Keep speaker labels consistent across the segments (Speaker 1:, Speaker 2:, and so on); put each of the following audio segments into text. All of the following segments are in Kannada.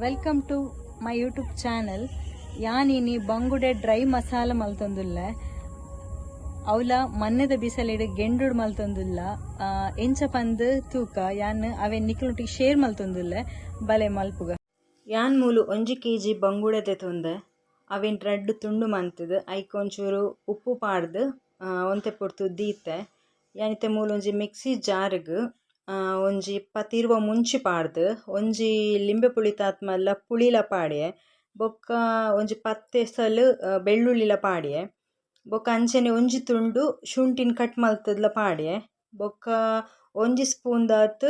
Speaker 1: Welcome to my YouTube channel ಯಾನಿನಿ ಬಂಗುಡೆ ಡ್ರೈ ಮಸಾಲ ಮಲ್ತೊಂದುಲ್ಲೆ ಅವಲ ಮನ್ನೆದ ಬಿಸಲೆಡ್ ಗೆಂಡುಡ್ ಮಲ್ತೊಂದುಲ್ಲ ಎಂಚ ಪಂದ್ ತೂಕ ಯಾನ್ ಅವೆ ನಿಕ್ಲೊಟ್ಟಿಗೆ ಶೇರ್ ಮಲ್ತೊಂದುಲ್ಲೆ ಬಲೆ ಮಲ್ಪುಗ ಯಾನ್ ಮೂಲು ಒಂಜಿ ಕೆ ಜಿ ಬಂಗುಡೆದೆ ತೊಂದೆ ಅವೆನ್ ರಡ್ಡು ತುಂಡು ಮಂತದ ಐಕೊಂಚೂರು ಉಪ್ಪು ಪಾಡ್ದು ಒಂತೆ ಪೊರ್ತು ದೀತೆ ಯಾನಿತ್ತೆ ಮೂಲು ಒಂಜಿ ಮಿಕ್ಸಿ ಜಾರ್ಗ್ ಒಂಜಿ ಪತ್ತಿರುವ ಮುಂಚಿ ಪಾಡ್ದ್, ಒಂಜಿ ಲಿಂಬೆ ಪುಳಿ ತಾತ್ ಮಲ್ಲ ಪುಳಿಲ ಪಾಡ್ಯೆ, ಬೊಕ್ಕ ಒಂಜಿ ಪತ್ತೆ ಸಲ್ ಬೆಳ್ಳುಳ್ಳಿಲ ಪಾಡ್ಯೆ, ಬೊಕ್ಕ ಅಂಚನೆ ಒಂಜಿ ತುಂಡು ಶುಂಠಿನ್ ಕಟ್ ಮಲ್ತದ್ಲ ಪಾಡ್ಯೆ, ಬೊಕ್ಕ ಒಂಜಿ ಸ್ಪೂನ್ ದಾತ್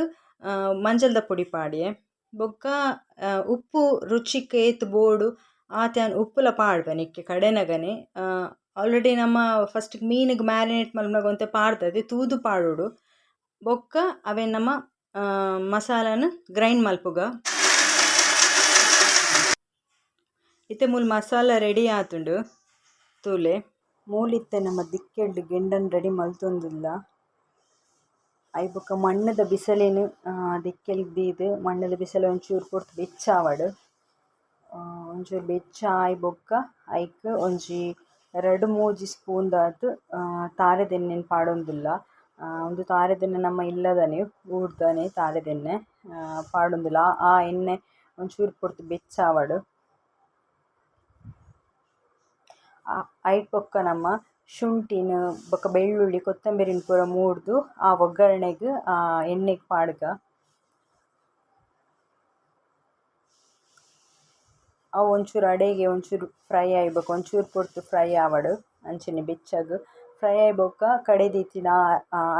Speaker 1: ಮಂಜಲ್ದ ಪುಡಿ ಪಾಡ್ಯೆ, ಬೊಕ್ಕ ಉಪ್ಪು ರುಚಿಕ್ ಏತ್ ಬೋಡು ಆತ್ಯಾನ್ ಉಪ್ಪುಲ ಪಾಡ್ವೆ ನಿಕ್ಕೆ ಕಡೆನಗನೆ ಆಲ್ರೆಡಿ ನಮ್ಮ ಫಸ್ಟ್ ಮೀನಿಗೆ ಮ್ಯಾರಿನೇಟ್ ಮಲ್ಪನಾಗ ಒಂತೆ ಪಾಡ್ದದೆ ತೂದು ಪಾಡೋಡು. ಬೊಕ್ಕ ಅವೆನ್ ನಮ್ಮ ಮಸಾಲನ ಗ್ರೈಂಡ್ ಮಲ್ಪುಗ ಇತ್ತೆ ಮೂಲ್ ಮಸಾಲ ರೆಡಿ ಆತುಂಡು, ತೂಲೆ. ಮೂಲಿತ್ತೆ ನಮ್ಮ ದಿಕ್ಕೆಡ್ಡು ಗೆಂಡನ್ ರೆಡಿ ಮಲ್ತೊಂದಿಲ್ಲ. ಐ ಬೊಕ್ಕ ಮಣ್ಣದ ಬಿಸಲೇನು ದಿಕ್ಕೆಲ್ ದೀದ್ ಮಣ್ಣದ ಬಿಸಲು ಒಂಚೂರು ಪೊರ್ತು ಬೆಚ್ಚಾವಡು. ಒಂಚೂರು ಬೆಚ್ಚ ಆಯ್ ಬೊಕ್ಕ ಐಕ್ ಒಂಜಿ ಎರಡು ಮೂಜಿ ಸ್ಪೂನ್ ದಾತ್ ತಾರೆದೆನ್ನೆನ್ ಪಾಡೊಂದುಲ್ಲ. ಉಂದು ತಾರೆದೆಣ್ಣೆ ನಮ್ಮ ಇಲ್ಲದನೆ, ಊರ್ದನೆ ತಾರೆದಿನ್ನೆ ಪಾಡೊಂದುಲ್ಲ. ಆ- ಎಣ್ಣೆ ಒಂಚೂರು ಪೊರ್ತು ಬೆಚ್ಚಾವಡ್ ಐಟ್ ಬೊಕ್ಕ ನಮ್ಮ ಶುಂಠಿನ್, ಬೊಕ್ಕ ಬೆಳ್ಳುಳ್ಳಿ, ಕೊತ್ತಂಬರಿನ್ ಪೂರ ಮೂಡ್ದು ಆ ಒಗ್ಗರಣೆಗ್, ಆ, ಎಣ್ಣೆಗ್ ಪಾಡ್ಗ. ಅವು ಒಂಚೂರು ಅಡೆಗೆ ಒಂಚೂರು ಫ್ರೈ ಆಯ್ಬೇಕು ಒಂಚೂರು ಪೊರ್ತು ಫ್ರೈ ಆವಡ್ ಅಂಚನೆ ಬೆಚ್ಚಗ್.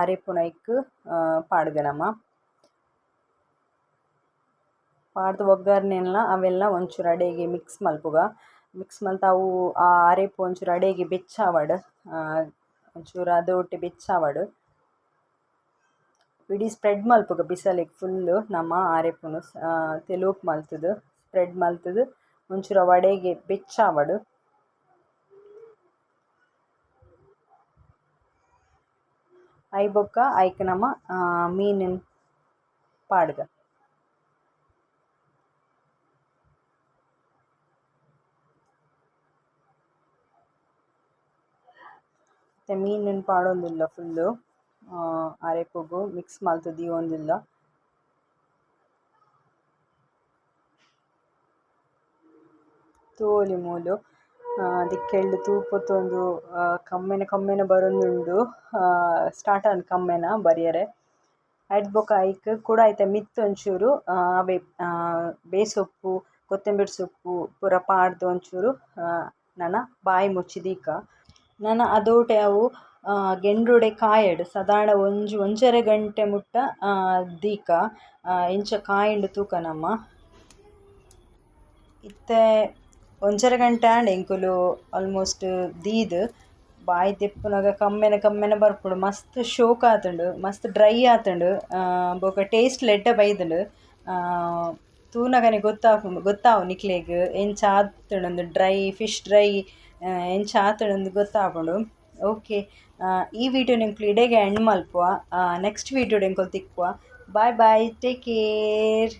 Speaker 1: ಅರೆಪುನ ಇಕ್ ಆ, ಪಾಡ್ಗ ನಮ ಪಾಡ್ದ್ ಒಗ್ಗರ್ಣೆಲ ಅವೆಲ್ಲ ಒಂಚೂರು ಅಡೆಗೆ ಮಿಕ್ಸ್ ಮಲ್ಪುಗ. ಮಿಕ್ಸ್ ಮಲ್ತ್ ಅವು ಆ ಅರೆಪು ಒಂಚೂರು ಅಡೆಗೆ ಬೆಚ್ಚಾವಡ್ ಒಂಚೂರು ಅದು ಒಟ್ಟು ಬೆಚ್ಚಾವಡ್. ಇಡೀ ಸ್ಪ್ರೆಡ್ ಮಲ್ಪುಗ ಬಿಸಲಿಗೆ ಫುಲ್ಲು ನಮ್ಮ ಆರೆಪುನು ತೆಲುಕ್ ಮಲ್ತದು. ಸ್ಪ್ರೆಡ್ ಮಲ್ತದು ಒಂಚೂರು ವಡೆಗೆ ಬೆಚ್ಚಾವಡ್. ಐ ಬೊಕ್ಕ ಐಕ್ ನಮ ಮೀನಿನ್ ಪಾಡ್ಗ ಮತ್ತೆ ಮೀನಿನ ಪಾಡೊಂದುಲ್ಲ ಫುಲ್ಲು ಅರೆಪುಗು ಮಿಕ್ಸ್ ಮಲ್ತ್ ದೀವೊಂದುಲ್ಲ ತೂವೊಲಿ ಮೂಲು ತೂಪೊತೊಂದು ಆ, ಕಮ್ಮೆನ ಕಮ್ಮೆನ ಬರೊಂದುಂಡು ಸ್ಟಾರ್ಟ್ ಆನ್ ಕಮ್ಮೆನ ಬರಿಯರೆ. ಐಟ್ ಬೊಕ ಐಕ್ ಕೂಡ ಐತೆ ಮಿತ್ತ್ ಒಂಚೂರು. ಅವೆ ಆ, ಬೇಸೊಪ್ಪು ಕೊತ್ತಂಬರಿ ಸೊಪ್ಪು ಪೂರ ಪಾಡ್ದ್ ಒಂಚೂರು. ನನ ಬಾಯಿ ಮುಚ್ಚಿ ದೀಕ. ನನ ಅದೋಟೆ ಅವು ಗೆಂಡ್ರುಡೆ ಕಾಯಡ್ ಸಾಧಾರಣ ಒಂಜಿ ಒಂಜರೆ ಗಂಟೆ ಮುಟ್ಟ ದೀಕ. ಇಂಚ ಕಾಯಿಂಡ್ ತೂಕ ನಮ್ಮ. ಇತ್ತೆ ಒಂಜರೆ ಗಂಟೆ ಎಂಕುಲು ಆಲ್ಮೋಸ್ಟ್ ದೀದ್. ಬಾಯಿ ತಿಪ್ಪುನಗ ಕಮ್ಮೆನ ಕಮ್ಮೆನ ಬರ್ಪುಂಡು. ಮಸ್ತ್ ಶೋಕ್ ಆತುಂಡು. ಮಸ್ತ್ ಡ್ರೈ ಆತುಂಡು. ಬೊಕ ಟೇಸ್ಟ್ ಲೆಡ್ಡ ಬೈದುಂಡು ತೂನಗನೆ ಗೊತ್ತಾಪುಂಡು. ಗೊತ್ತಾವು ನಿಕ್ಲೆಗ್. ಎಂಚ ಆತುಂಡು ಡ್ರೈ ಫಿಶ್ ಡ್ರೈ ಎಂಚ ಆತುಂಡು ಗೊತ್ತಾಪುಂಡು. ಓಕೆ ಈ ವಿಡಿಯೋ ನಿಂಕ್ಲು ಇಡೆಗೆ ಎಂಡ್ ಮಲ್ಪುವ. ನೆಕ್ಸ್ಟ್ ವಿಡಿಯೋ ಎಂಕುಲು ತಿಕ್ಕುವ. ಬಾಯ್ ಬಾಯ್ ಟೇಕ್ ಕೇರ್